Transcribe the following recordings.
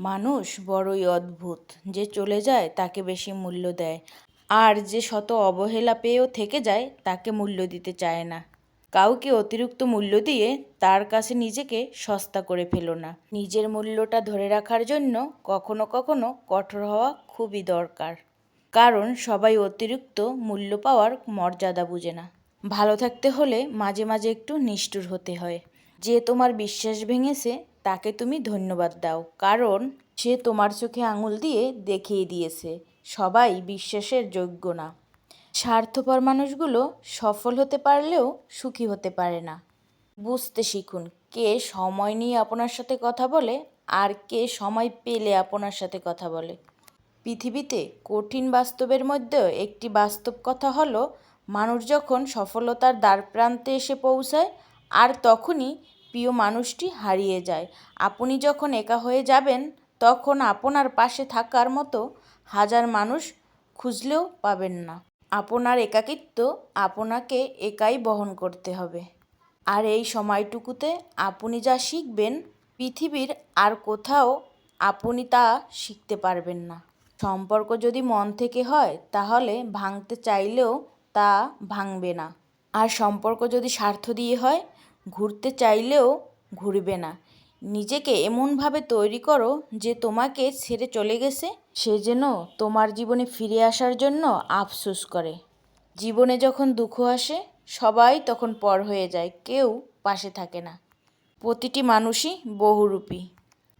মানুষ বড়ই অদ্ভুত। যে চলে যায়, তাকে বেশি মূল্য দেয়। আর যে শত অবহেলা পেয়েও থেকে যায়, তাকে মূল্য দিতে চায় না। কাউকে অতিরিক্ত মূল্য দিয়ে তার কাছে নিজেকে সস্তা করে ফেলো না। নিজের মূল্যটা ধরে রাখার জন্য কখনো কখনো কঠোর হওয়া খুবই দরকার। কারণ সবাই অতিরিক্ত মূল্য পাওয়ার মর্যাদা বুঝে না। ভালো থাকতে হলে মাঝে মাঝে একটু নিষ্ঠুর হতে হয়। যে তোমার বিশ্বাস ভেঙেছে তাকে তুমি ধন্যবাদ দাও, কারণ সে তোমার চোখে আঙুল দিয়ে দেখিয়ে দিয়েছে, সবাই বিশ্বাসের যোগ্য না। স্বার্থপর মানুষগুলো সফল হতে পারলেও সুখী হতে পারে না। বুঝতে শিখুন, কে সময় নিয়ে আপনার সাথে কথা বলে আর কে সময় পেলে আপনার সাথে কথা বলে। পৃথিবীতে কঠিন বাস্তবের মধ্যেও একটি বাস্তব কথা হলো, মানুষ যখন সফলতার দ্বারপ্রান্তে এসে পৌঁছায়, আর তখনই প্রিয় মানুষটি হারিয়ে যায়। আপনি যখন একা হয়ে যাবেন, তখন আপনার পাশে থাকার মতো হাজার মানুষ খুঁজলেও পাবেন না। আপনার একাকিত্ব আপনাকে একাই বহন করতে হবে। আর এই সময়টুকুতে আপনি যা শিখবেন, পৃথিবীর আর কোথাও আপনি তা শিখতে পারবেন না। সম্পর্ক যদি মন থেকে হয়, তাহলে ভাঙতে চাইলেও তা ভাঙবে না। আর সম্পর্ক যদি স্বার্থ দিয়ে হয় ঘুরতে চাইলেও ঘুরবে না। নিজেকে এমনভাবে তৈরি করো যে তোমাকে ছেড়ে চলে গেছে। সে যেন তোমার জীবনে ফিরে আসার জন্য আফসোস করে। জীবনে যখন দুঃখ আসে, সবাই তখন পর হয়ে যায়, কেউ পাশে থাকে না। প্রতিটি মানুষই বহুরূপী।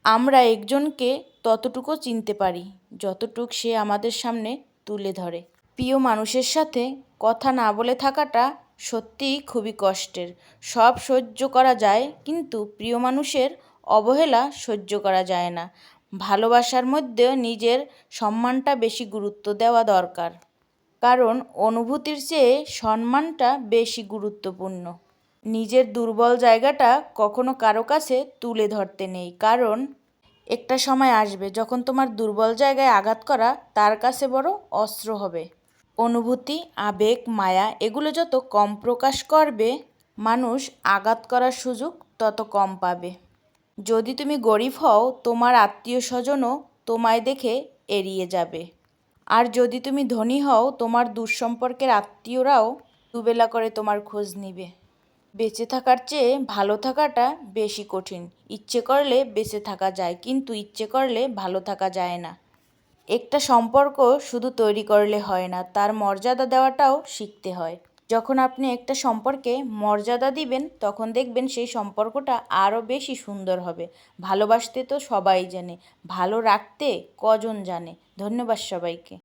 আমরা একজনকে ততটুকু চিনতে পারি, যতটুক সে আমাদের সামনে তুলে ধরে। প্রিয় মানুষের সাথে কথা না বলে থাকাটা সত্যিই খুবই কষ্টের। সব সহ্য করা যায়, কিন্তু প্রিয় মানুষের অবহেলা সহ্য করা যায় না। ভালোবাসার মধ্যেও নিজের সম্মানটা বেশি গুরুত্ব দেওয়া দরকার। কারণ অনুভূতির চেয়ে সম্মানটা বেশি গুরুত্বপূর্ণ। নিজের দুর্বল জায়গাটা কখনো কারও কাছে তুলে ধরতে নেই। কারণ একটা সময় আসবে যখন তোমার দুর্বল জায়গায় আঘাত করা তার কাছে বড় অস্ত্র হবে। অনুভূতি, আবেগ, মায়া, এগুলো যত কম প্রকাশ করবে, মানুষ আঘাত করার সুযোগ তত কম পাবে। যদি তুমি গরিব হও, তোমার আত্মীয় স্বজনও তোমায় দেখে এড়িয়ে যাবে। আর যদি তুমি ধনী হও, তোমার দুঃসম্পর্কের আত্মীয়রাও দুবেলা করে তোমার খোঁজ নিবে। বেঁচে থাকার চেয়ে ভালো থাকাটা বেশি কঠিন। ইচ্ছে করলে বেঁচে থাকা যায়, কিন্তু ইচ্ছে করলে ভালো থাকা যায় না। একটা সম্পর্ক শুধু তৈরি করলে হয় না, তার মর্যাদা দেওয়াটাও শিখতে হয়। যখন আপনি একটা সম্পর্কে মর্যাদা দিবেন, তখন দেখবেন সেই সম্পর্কটা আরও বেশি সুন্দর হবে। ভালোবাসতে তো সবাই জানে, ভালো রাখতে কজন জানে? ধন্যবাদ সবাইকে।